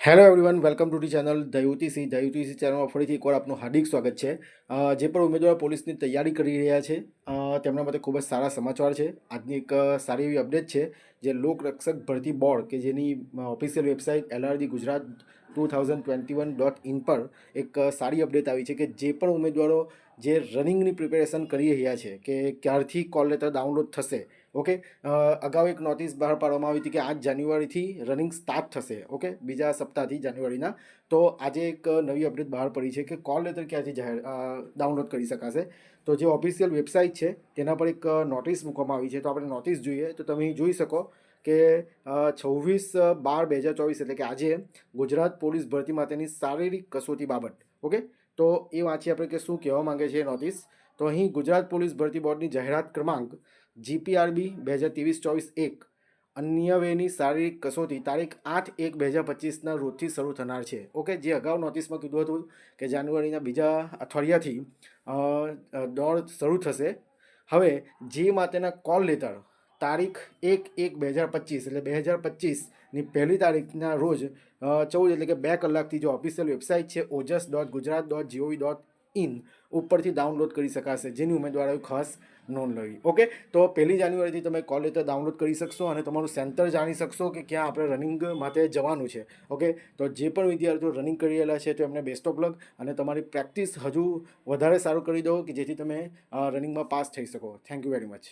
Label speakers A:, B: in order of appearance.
A: Hello everyone welcome to the channel દયુટીસી દયુટીસી ચેનલમાં ફરીથી એકવાર આપનું હાર્દિક સ્વાગત છે. જે પણ ઉમેદવાર પોલીસની તૈયારી કરી રહ્યા છે તેમના માટે ખૂબ જ સારા સમાચાર છે. આજની એક સારી એવી અપડેટ છે જે લોકરક્ષક ભરતી બોર્ડ કે જેની official website LRG Gujarat two thousand twenty one dot in પર એક સારી અપડેટ આવી છે કે જે પણ ઉમેદવારો જે રનિંગની પ્રિપેરેશન કરી રહ્યા છે કે ક્યારથી કોલ લેટર ડાઉનલોડ થશે ઓકે અગાઉ એક નોટિસ બહાર પાડવામાં આવી હતી કે આઠ જાન્યુઆરીથી રનિંગ સ્ટાર્ટ થશે ઓકે બીજા સપ્તાહથી જાન્યુઆરીના. તો આજે એક નવી અપડેટ બહાર પડી છે કે કોલ લેટર ક્યાંથી જાહેર ડાઉનલોડ કરી શકાશે. તો જે ઓફિશિયલ વેબસાઇટ છે તેના પર એક નોટિસ મૂકવામાં આવી છે. તો આપણે નોટિસ જોઈએ તો તમે જોઈ શકો કે છવ્વીસ બાર બે હજાર ચોવીસ એટલે કે આજે ગુજરાત પોલીસ ભરતી માટેની શારીરિક કસોટી બાબત. ઓકે? તો એ વાંચીએ આપણે કે શું કહેવા માંગે છે એ નોટિસ તો અહીં ગુજરાત પોલીસ ભરતી બોર્ડની જાહેરાત ક્રમાંક જીપીઆરબી બે હજાર ત્રેવીસ ચોવીસ એક અન્ય વેની શારીરિક કસોટી તારીખ આઠ એક બે હજાર પચીસના રોજથી શરૂ થનાર છે. ઓકે? જે અગાઉ નોટિસમાં કીધું હતું કે જાન્યુઆરીના બીજા અઠવાડિયાથી દોડ શરૂ થશે. હવે જે માટેના કોલ લેટર, તારીખ એક એક બે હજાર પચીસ એટલે બે હજાર પચીસની પહેલી તારીખના રોજ ચૌદ એટલે કે બે કલાકથી જો ઓફિશિયલ વેબસાઇટ છે OJAS dot Gujarat dot gov dot in ઉપરથી ડાઉનલોડ કરી શકાશે, જેની ઉમેદવારોએ ખાસ નોંધ લેવી ઓકે? તો પહેલી જાન્યુઆરીથી તમે કોલ ડાઉનલોડ કરી શકશો અને તમારું સેન્ટર જાણી શકશો કે ક્યાં આપણે રનિંગ માટે જવાનું છે. ઓકે? તો જે પણ વિદ્યાર્થીઓ રનિંગ કરી રહેલા છે તો એમને બેસ્ટ ઓફ લક અને તમારી પ્રેક્ટિસ હજુ વધારે સારું કરી દો કે જેથી તમે રનિંગમાં પાસ થઈ શકો. Thank you very much.